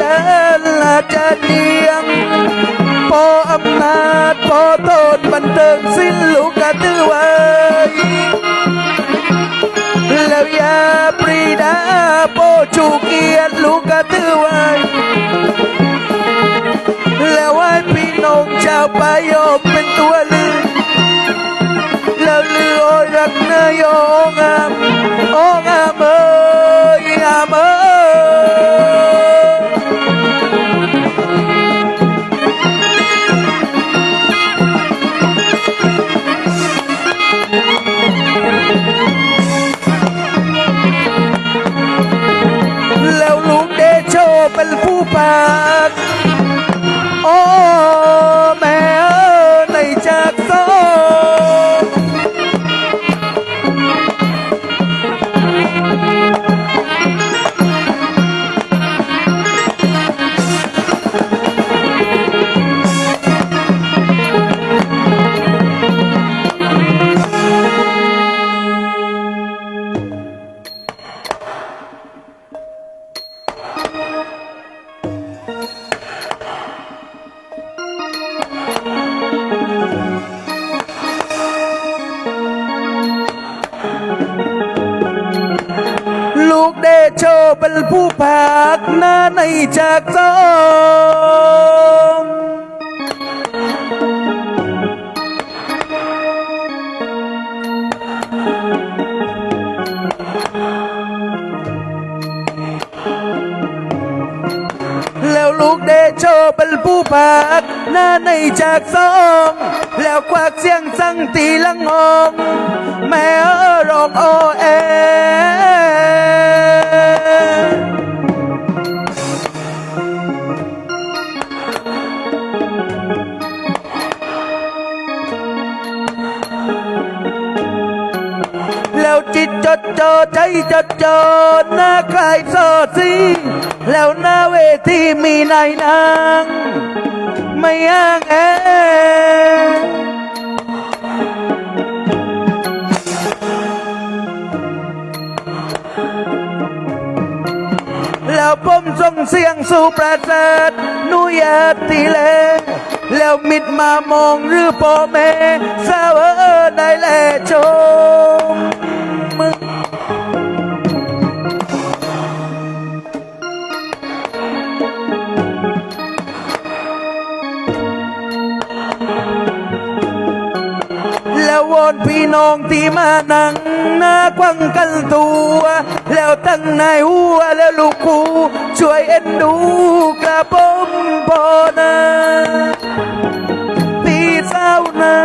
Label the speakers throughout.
Speaker 1: จนละจะเนียงพออำนาจพอโทษบันเทิงสิ้นลูกกระตือไว้แล้วยาปรีดาโปชูเกียรลูกกระตือไว้แล้วให้พี่น้องชาวปายอมเป็นตัวลือแล้วลือโอยรักเนยองา เดโชเป็นผู้พากหน้าในจากสองแล้วลูกเดโชเป็นผู้พากหน้าในจากสอง แล้วควักเสียงสั่งตีลังอง แม่อร้องโอเอ จดจ่อใจจดจ่อหน้าใครโซซีแล้วหน้าเวทีมีนายนาง ไม่อ้างแอแล้วผมส่งเสียงสู่ประสริฐนุยาตีเล แล้วมิดมามองหรือพ่อแม่สาวเออได้แลชม อนพี่น้องที่มานั่งหน้ากวังกันตัว แล้วตั้งนายหัวแล้วลูกคูช่วยเอ็นดูกระผมพอนะพี่สานะ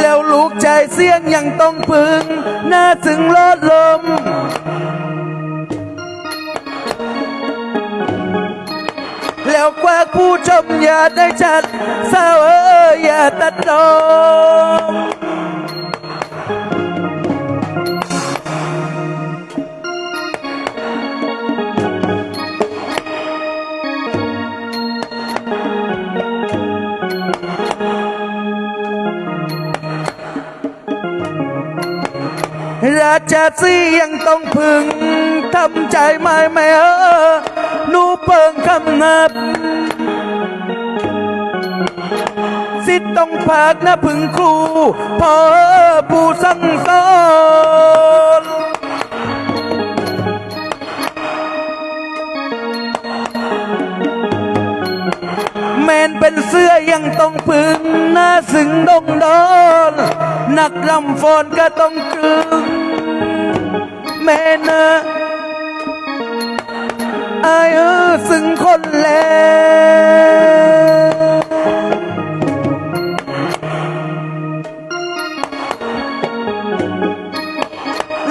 Speaker 1: แล้วลูกใจเสียงยังต้องพึง หน้าถึงลดลม แล้วกว่าผู้ชมอย่าได้จัดสาวเอ้ยอย่าตัดดม งราชาซียังต้องพึงทำใจไม่แม่เออหนูเปิงคำนับ สิทธ์ต้องผากนะพึงครูพอผู้สั่งสอนแมนเป็นเสื้อยังต้องพึงหน้าสึงดงดอน นักรำฟอนก็ต้องกึง แม่นะอายเออสึงคนแล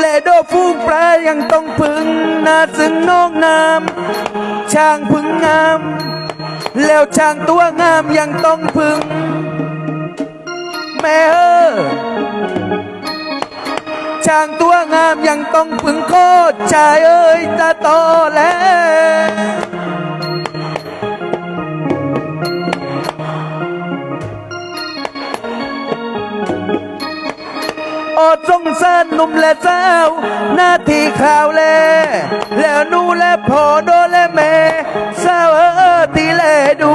Speaker 1: และโดฟูกปลยังต้องพึ่งนาซึ่งนองงาม ช่างพึ่งงาม แล้วช่างตัวงามยังต้องพึ่ง แม่เออ ช่างตัวงามยังต้องพึงโคตรชายเอ้ยจะโตแล้วอดสงสารหนุ่มและเจ้า หน้าที่ข่าวแล แล้วนูและพอโดและแม่เศร้าเออที่แลดู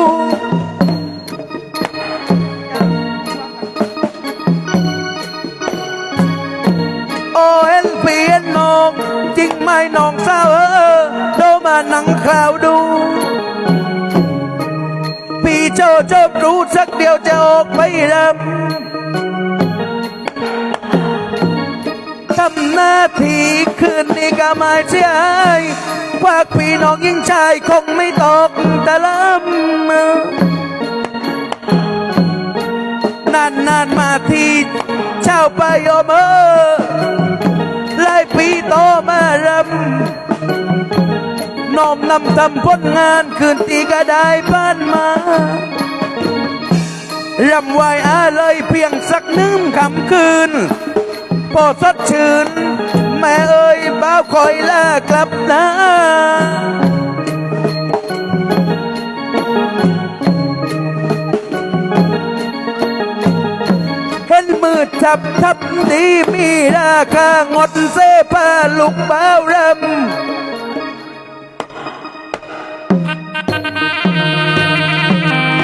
Speaker 1: ริงไหมน้องสาวเออโนมาหนังข่าวดู พี่โจชอบรู้สักเดียวจะออกไปรำทำหน้าที่คืนนี้ก็ไม่เสียหายพวกพี่น้องยิ่งชายคงไม่ตกตะลำนานนานมาทีเช่าไปโยมเออไล่ปีโตมา รำน้อมนำทำผลงานคืนตีก็ได้บ้านมารำไหวอาเลยเพียงสักหนึ่งคำคืนพอสดชื่น แม่เอ้ยบ้าคอยลากลับนา ทับทับดีมีราคางดเสผ้าลูกบ้าวรำ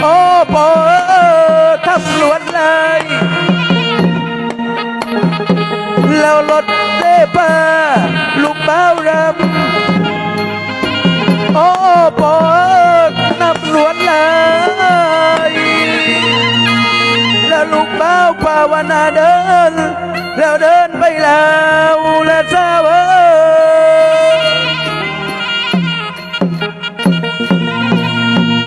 Speaker 1: โอ้ปอเออทำลวนเลย แล้วรถเด้ป้าลูกเบ้าวรำ